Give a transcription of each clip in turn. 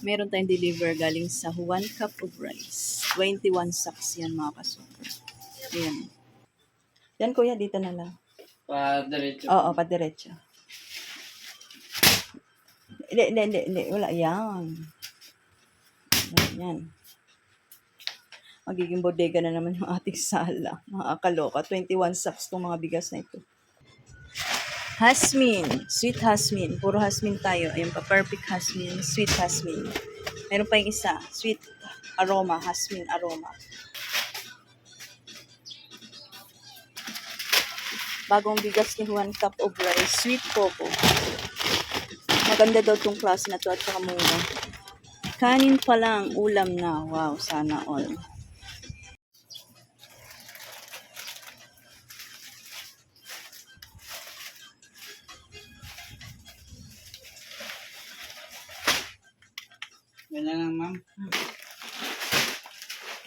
Meron tayong deliver galing sa one cup of rice. 21 sacks yan mga kasuper. Ayan. Yan kuya, dito na lang. Pa diretso. Oo, padiretso. Hindi, hindi, hindi, hindi. Wala, yan. Yan. Magiging bodega na naman yung ating sala. Mga kaloka. 21 sacks tong mga bigas na ito. Hasmin. Sweet hasmin. Puro hasmin tayo. Ayun pa. Perfect hasmin. Sweet hasmin. Meron pa yung isa. Sweet aroma. Hasmin aroma. Bagong bigas ni Juan Cup of Rice. Sweet cocoa. Maganda daw tong klase na to at saka mura. Kanin pa lang, ulam na. Wow, sana all. Ganyan lang, ma'am.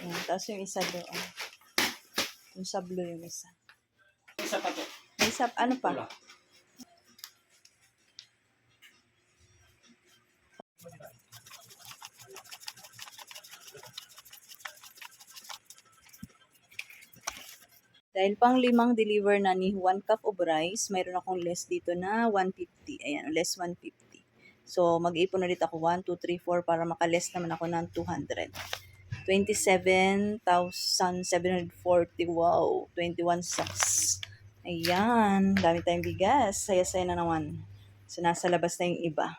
Ayan, tapos yung isa doon. Yung sa blue yung isa. Isa pa to. Isa, ano pa? Wala. Dahil pang limang deliver na ni one cup of rice, mayroon akong less dito na 150. Ayan, less 150. So, mag-ipon ulit ako 1, 2, 3, 4 para makaless naman ako ng 200. 27,740. Wow, 21 sacks. Ayan, dami tayong bigas. Saya-saya na naman. So, nasa labas na yung iba.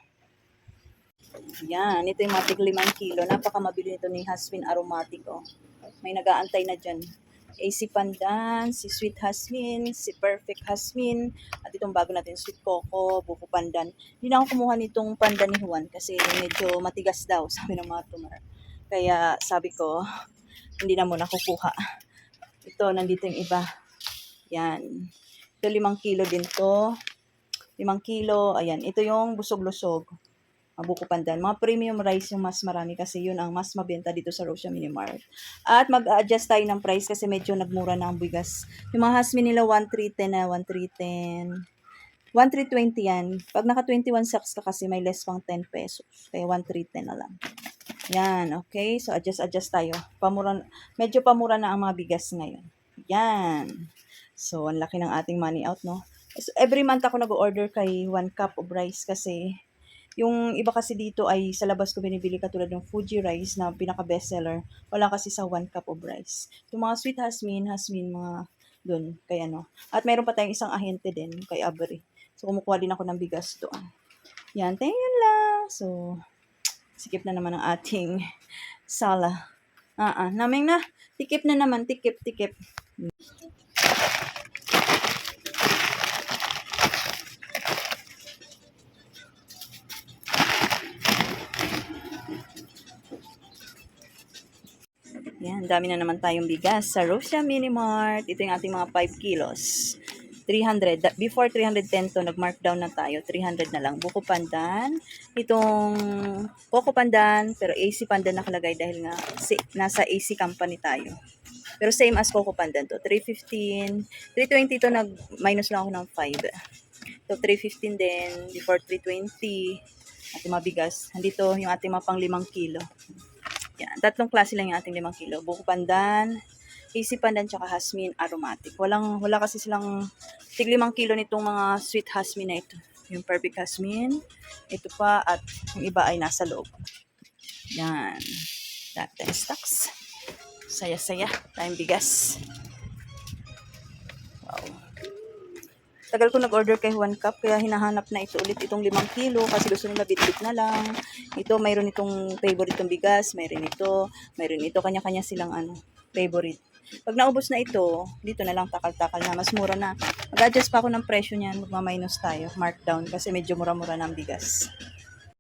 Yan, ito yung matik 5 kilo. Napaka mabili nito ni Hasmin Aromatic. Oh. May nag-aantay na dyan. AC Pandan, si Sweet Hasmin, si Perfect Hasmin, at itong bago natin, Sweet Coco, Buko Pandan. Hindi na ako kumuha nitong pandan ni Juan kasi medyo matigas daw, sabi ng mga tumor. Kaya sabi ko, hindi na muna kukuha. Ito, nandito yung iba. Yan. Ito, limang kilo din to. Limang kilo, ayan. Ito yung busog-lusog. Buko pandan. Mga premium rice yung mas marami kasi yun ang mas mabenta dito sa Rosia Mini Mart. At mag-adjust tayo ng price kasi medyo nagmura na ang bigas. Yung mga hasmin nila 1,310 na 1,310. 1,320 yan. Pag naka 21 sacks ka kasi may less pang 10 pesos. Kaya 1,310 na lang. Yan, okay? So, adjust-adjust tayo. Pamura, medyo pamura na ang mga bigas ngayon. Yan. So, ang laki ng ating money out, no? So, every month ako nag-order kay one cup of rice kasi yung iba kasi dito ay sa labas ko binibili katulad ng Fuji rice na pinaka bestseller. Wala kasi sa one cup of rice. Yung mga sweet hasmin, hasmin, mga doon, kay ano. At meron pa tayong isang ahente din, kay Avery. So, kumukuha din ako ng bigas doon. Yan, tayo yun lang. So, sikip na naman ang ating sala. Ah, ah, naming na. Tikip na naman, tikip, tikip. Yan, dami na naman tayong bigas sa Rosia Mini Mart. Ito yung ating mga 5 kilos. 300. Da- Before 310 to, nag-markdown na tayo. 300 na lang. Buko pandan. Itong Coco pandan, pero AC pandan nakalagay dahil nga nasa AC company tayo. Pero same as Coco pandan to. 315. 320 to, nag-minus lang ako ng 5. So, 315 din. Before 320. At yung mabigas. Nandito yung ating mga pang 5 kilo. Yan. Tatlong klase lang yung ating 5 kilo. Buko pandan, AC pandan, tsaka hasmin aromatic. Walang, wala kasi silang tig 5 kilo nitong mga sweet hasmin na ito. Yung perfect hasmin, ito pa, at yung iba ay nasa loob. Yan. Dati stocks. Saya-saya. Tayong bigas. Tagal ko nag-order kay One Cup, kaya hinahanap na ito ulit itong 5 kilo kasi gusto nila bit-bit na lang. Ito, mayroon itong favorite itong bigas, mayroon ito, mayroon ito, kanya-kanya silang ano, favorite. Pag naubos na ito, dito na lang takal-takal na, mas mura na. Mag-adjust pa ako ng presyo niyan, magma-minus tayo, markdown, kasi medyo mura-mura na ang bigas.